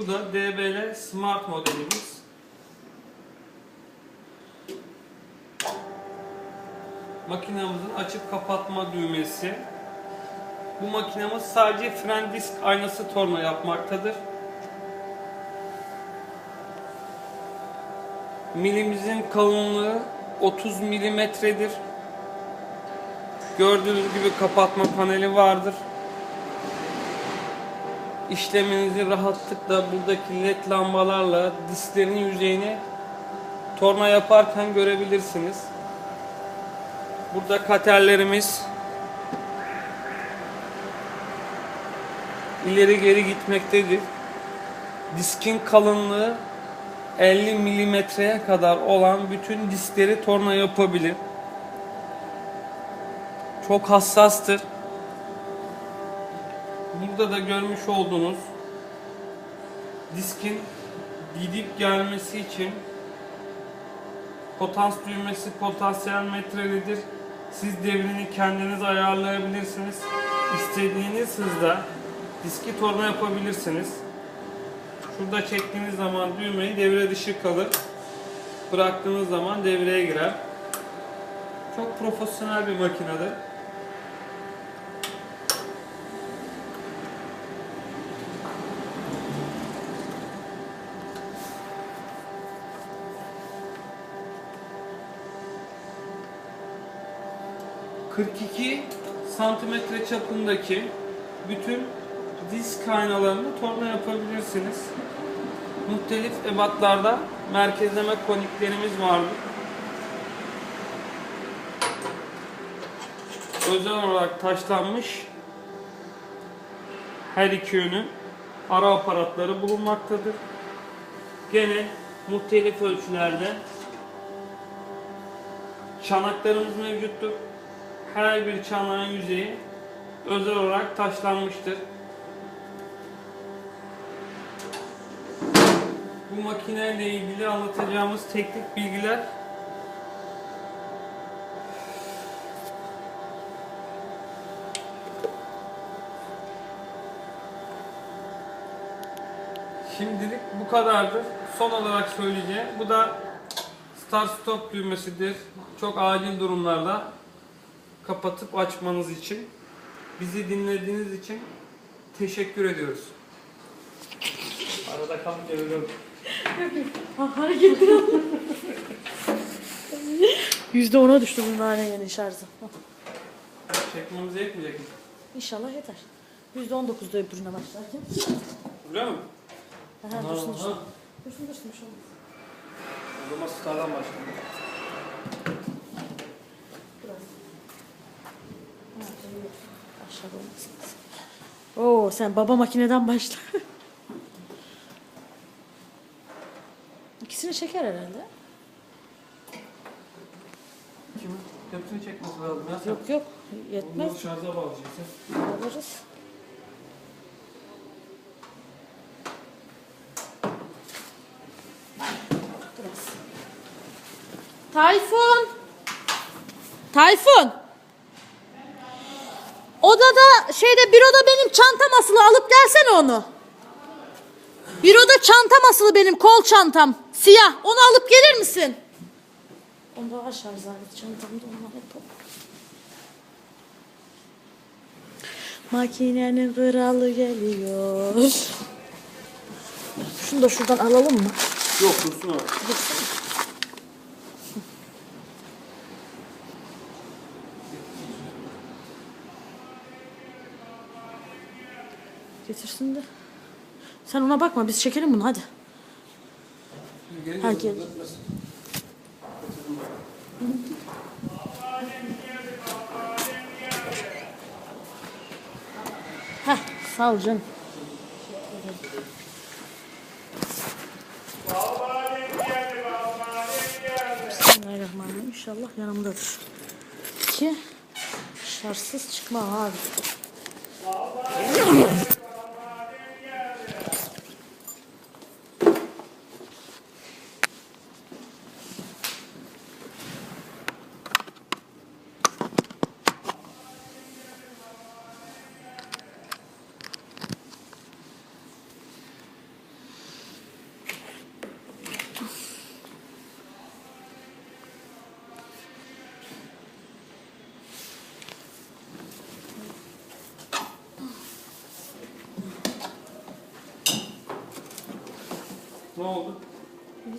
Bu da DBL Smart modelimiz. Makinamızın açıp kapatma düğmesi. Bu makinamız sadece fren disk aynası torna yapmaktadır. Milimizin kalınlığı 30 milimetredir. Gördüğünüz gibi kapatma paneli vardır. İşleminizi rahatlıkla buradaki led lambalarla disklerin yüzeyini torna yaparken görebilirsiniz. Burada katerlerimiz ileri geri gitmektedir. Diskin kalınlığı 50 milimetreye kadar olan bütün diskleri torna yapabilir. Çok hassastır. Burada da görmüş olduğunuz diskin gidip gelmesi için potans düğmesi potansiyel metrelidir. Siz devrini kendiniz ayarlayabilirsiniz. İstediğiniz hızda diski torna yapabilirsiniz. Şurada çektiğiniz zaman düğmeyi devre dışı kalır. Bıraktığınız zaman devreye girer. Çok profesyonel bir makinedir. ...42 santimetre çapındaki bütün disk aynalarını torna yapabilirsiniz. Muhtelif ebatlarda merkezleme koniklerimiz vardır. Özel olarak taşlanmış her iki yönü ara aparatları bulunmaktadır. Gene muhtelif ölçülerde çanaklarımız mevcuttur. Her bir çanağın yüzeyi özel olarak taşlanmıştır. Bu makineyle ilgili anlatacağımız teknik bilgiler Şimdilik bu kadardır. Son olarak söyleyeceğim. Bu da start stop düğmesidir. Çok acil durumlarda kapatıp açmanız için. Bizi dinlediğiniz için teşekkür ediyoruz. Arada kalıp geliyorum. Yüzde ona düştü bu nanenin şarjı. Çekmemize yetmeyecek mi? İnşallah yeter. Yüzde on dokuzda öbürüne başlarken. Öyle mi? Aha, dursun dursun. Dursun dursun şey olmaz. O zaman stardan başlayalım. Biraz. Ha, iyi. Aşağıda olmasın. Oo sen baba makineden başla. İkisini çeker herhalde. Kimi? Hepsini çekmesi lazım ya. sen. Yok yok yetmez. Bunları şarja bağlayacaksın. Alırız. Biraz. Tayfun! Tayfun! Odada şeyde büroda benim çantam asılı alıp gelsene onu. Büroda çantam asılı benim kol çantam. Siyah. Onu alıp gelir misin? Onda var şarj aleti çantamda onları yapalım. Makinenin kralı geliyor. Şunu da şuradan alalım mı? Yok dursun abi. Getirsin de. Sen ona bakma biz çekelim bunu hadi. Gel. biraz- Heh sağ ol canım. Bismillahirrahmanirrahim. İnşallah yanımdadır. Ki şarjsız çıkma abi. Oldu?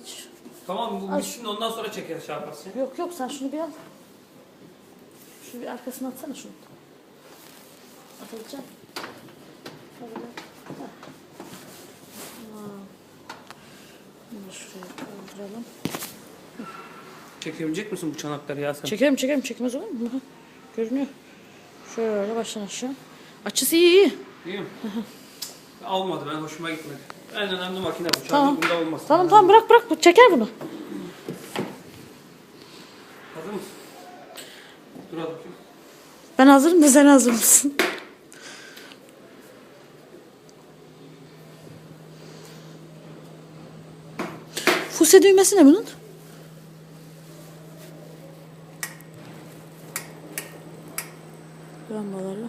Hiç. Tamam bu Al. bitsin ondan sonra çekeriz şey yaparsın. Yok yok sen şunu bir al. Şunu bir arkasına atsana şunu. Atacağım. Tamam. Bunu şuraya kaldıralım. Çekebilecek misin bu çanakları ya sen? Çekerim çekerim çekmez olur mu? Görünüyor. Şöyle baştan aşağı. Açısı iyi iyi. Değil mi? Almadı ben hoşuma gitmedi. En önemli makine bu. Tamam. bunda olmasın. Tamam tamam bırak bırak bu çeker bunu. Hazır mısın? Dur hadi bakayım. Ben hazırım da sen hazır mısın? Fuse düğmesi ne bunun? Lambalarla.